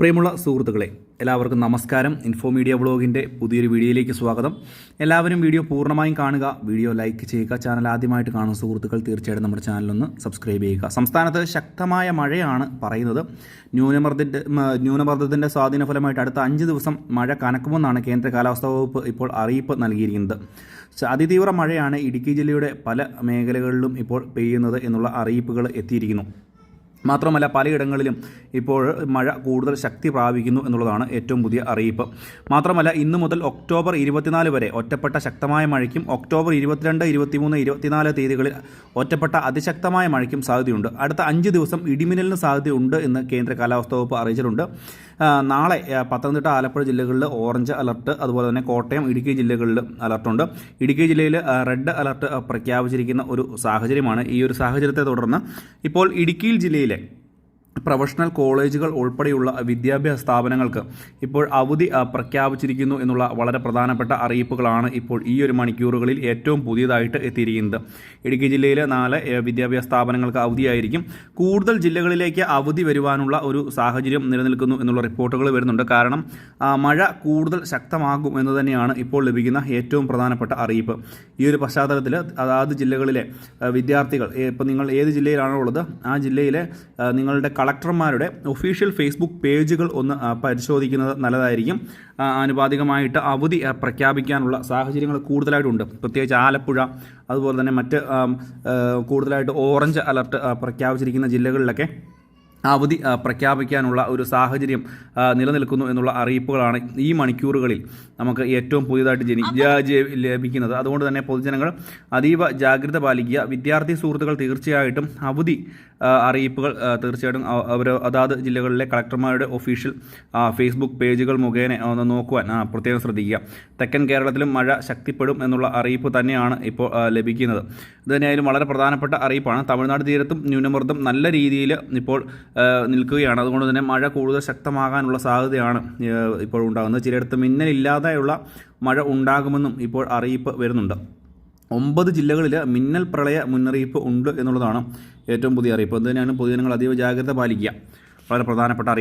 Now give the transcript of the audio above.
പ്രിയമുള്ള സുഹൃത്തുക്കളെ എല്ലാവർക്കും നമസ്കാരം. ഇൻഫോ മീഡിയ ബ്ലോഗിന്റെ പുതിയൊരു വീഡിയോയിലേക്ക് സ്വാഗതം. എല്ലാവരും വീഡിയോ പൂർണമായും കാണുക. വീഡിയോ ലൈക്ക് ചെയ്യുക. ചാനൽ ആദ്യമായിട്ട് കാണുന്ന സുഹൃത്തുക്കൾ തീർച്ചയായിട്ടും നമ്മുടെ ചാനലൊന്ന് സബ്സ്ക്രൈബ് ചെയ്യുക. സംസ്ഥാനത്ത് ശക്തമായ മഴയാണ് പറയുന്നത്. ന്യൂനമർദ്ദത്തിന്റെ ന്യൂനമർദ്ദത്തിന്റെ സ്വാധീന ഫലമായിട്ട് അടുത്ത അഞ്ച് ദിവസം മഴ കനക്കുമെന്നാണ് കേന്ദ്ര കാലാവസ്ഥാ വകുപ്പ് ഇപ്പോൾ അറിയിപ്പ് നൽകിയിരിക്കുന്നത്. അതിതീവ്ര മഴയാണ് ഇടുക്കി ജില്ലയുടെ പല മേഖലകളിലും ഇപ്പോൾ പെയ്യുന്നത് എന്നുള്ള അറിയിപ്പുകൾ എത്തിയിരിക്കുന്നു. മാത്രമല്ല പലയിടങ്ങളിലും ഇപ്പോൾ മഴ കൂടുതൽ ശക്തി പ്രാപിക്കുന്നു എന്നുള്ളതാണ് ഏറ്റവും പുതിയ അറിയിപ്പ്. മാത്രമല്ല ഇന്നു മുതൽ ഒക്ടോബർ ഇരുപത്തിനാല് വരെ ഒറ്റപ്പെട്ട ശക്തമായ മഴയ്ക്കും ഒക്ടോബർ ഇരുപത്തിരണ്ട് ഇരുപത്തിമൂന്ന് ഇരുപത്തിനാല് തീയതികളിൽ ഒറ്റപ്പെട്ട അതിശക്തമായ മഴയ്ക്കും സാധ്യതയുണ്ട്. അടുത്ത അഞ്ച് ദിവസം ഇടിമിന്നലിന് സാധ്യതയുണ്ട് എന്ന് കേന്ദ്ര കാലാവസ്ഥാ വകുപ്പ് അറിയിച്ചിട്ടുണ്ട്. നാളെ പത്തനംതിട്ട ആലപ്പുഴ ജില്ലകളിൽ ഓറഞ്ച് അലർട്ട് അതുപോലെ തന്നെ കോട്ടയം ഇടുക്കി ജില്ലകളിൽ അലർട്ടുണ്ട്. ഇടുക്കി ജില്ലയിൽ റെഡ് അലർട്ട് പ്രഖ്യാപിച്ചിരിക്കുന്ന ഒരു സാഹചര്യമാണ് ഈ ഒരു സാഹചര്യത്തെ തുടർന്ന്. ഇപ്പോൾ ഇടുക്കി ജില്ലയിലെ പ്രൊഫഷണൽ കോളേജുകൾ ഉൾപ്പെടെയുള്ള വിദ്യാഭ്യാസ സ്ഥാപനങ്ങൾക്ക് ഇപ്പോൾ അവധി പ്രഖ്യാപിച്ചിരിക്കുന്നു എന്നുള്ള വളരെ പ്രധാനപ്പെട്ട അറിയിപ്പുകളാണ് ഇപ്പോൾ ഈ ഒരു മണിക്കൂറുകളിൽ ഏറ്റവും പുതിയതായിട്ട് എത്തിയിരിക്കുന്നത്. ഇടുക്കി ജില്ലയിലെ നാല് വിദ്യാഭ്യാസ സ്ഥാപനങ്ങൾക്ക് അവധിയായിരിക്കും. കൂടുതൽ ജില്ലകളിലേക്ക് അവധി വരുവാനുള്ള ഒരു സാഹചര്യം നിലനിൽക്കുന്നു എന്നുള്ള റിപ്പോർട്ടുകൾ വരുന്നുണ്ട്. കാരണം മഴ കൂടുതൽ ശക്തമാകും എന്ന് തന്നെയാണ് ഇപ്പോൾ ലഭിക്കുന്ന ഏറ്റവും പ്രധാനപ്പെട്ട അറിയിപ്പ്. ഈ ഒരു പശ്ചാത്തലത്തിൽ അതാത് ജില്ലകളിലെ വിദ്യാർത്ഥികൾ ഇപ്പോൾ നിങ്ങൾ ഏത് ജില്ലയിലാണോ ഉള്ളത് ആ ജില്ലയിലെ നിങ്ങളുടെ നിങ്ങളുടെ കളക്ടർമാരുടെ ഒഫീഷ്യൽ ഫേസ്ബുക്ക് പേജുകൾ ഒന്ന് പരിശോധിക്കുന്നത് നല്ലതായിരിക്കും. ആനുപാതികമായിട്ട് അവധി പ്രഖ്യാപിക്കാനുള്ള സാഹചര്യങ്ങൾ കൂടുതലായിട്ടുണ്ട്. പ്രത്യേകിച്ച് ആലപ്പുഴ അതുപോലെ തന്നെ മറ്റ് കൂടുതലായിട്ട് ഓറഞ്ച് അലർട്ട് പ്രഖ്യാപിച്ചിരിക്കുന്ന ജില്ലകളിലൊക്കെ അവധി പ്രഖ്യാപിക്കാനുള്ള ഒരു സാഹചര്യം നിലനിൽക്കുന്നു എന്നുള്ള അറിയിപ്പുകളാണ് ഈ മണിക്കൂറുകളിൽ നമുക്ക് ഏറ്റവും പുതിയതായിട്ട് ജനി ലഭിക്കുന്നത്. അതുകൊണ്ട് തന്നെ പൊതുജനങ്ങൾ അതീവ ജാഗ്രത പാലിക്കുക. വിദ്യാർത്ഥി സുഹൃത്തുക്കൾ തീർച്ചയായിട്ടും അവധി അറിയിപ്പുകൾ തീർച്ചയായിട്ടും അവ- അവർ അതാത് ജില്ലകളിലെ കളക്ടർമാരുടെ ഒഫീഷ്യൽ ഫേസ്ബുക്ക് പേജുകൾ മുഖേന ഒന്ന് നോക്കുവാൻ പ്രത്യേകം ശ്രദ്ധിക്കുക. തെക്കൻ കേരളത്തിലും മഴ ശക്തിപ്പെടും എന്നുള്ള അറിയിപ്പ് തന്നെയാണ് ഇപ്പോൾ ലഭിക്കുന്നത്. ഇത് തന്നെയായാലും വളരെ പ്രധാനപ്പെട്ട അറിയിപ്പാണ്. തമിഴ്നാട് തീരത്തും ന്യൂനമർദ്ദം നല്ല രീതിയിൽ ഇപ്പോൾ നിൽക്കുകയാണ്. അതുകൊണ്ട് തന്നെ മഴ കൂടുതൽ ശക്തമാകാനുള്ള സാധ്യതയാണ് ഇപ്പോൾ ഉണ്ടാകുന്നത്. ചിലയിടത്ത് മിന്നലില്ലാതെയുള്ള മഴ ഉണ്ടാകുമെന്നും ഇപ്പോൾ അറിയിപ്പ് വരുന്നുണ്ട്. ഒമ്പത് ജില്ലകളിൽ മിന്നൽ പ്രളയ മുന്നറിയിപ്പ് ഉണ്ട് എന്നുള്ളതാണ് ഏറ്റവും പുതിയ അറിയിപ്പ്. അത് തന്നെയാണ് പൊതുജനങ്ങൾ അതീവ ജാഗ്രത പാലിക്കുക. വളരെ പ്രധാനപ്പെട്ട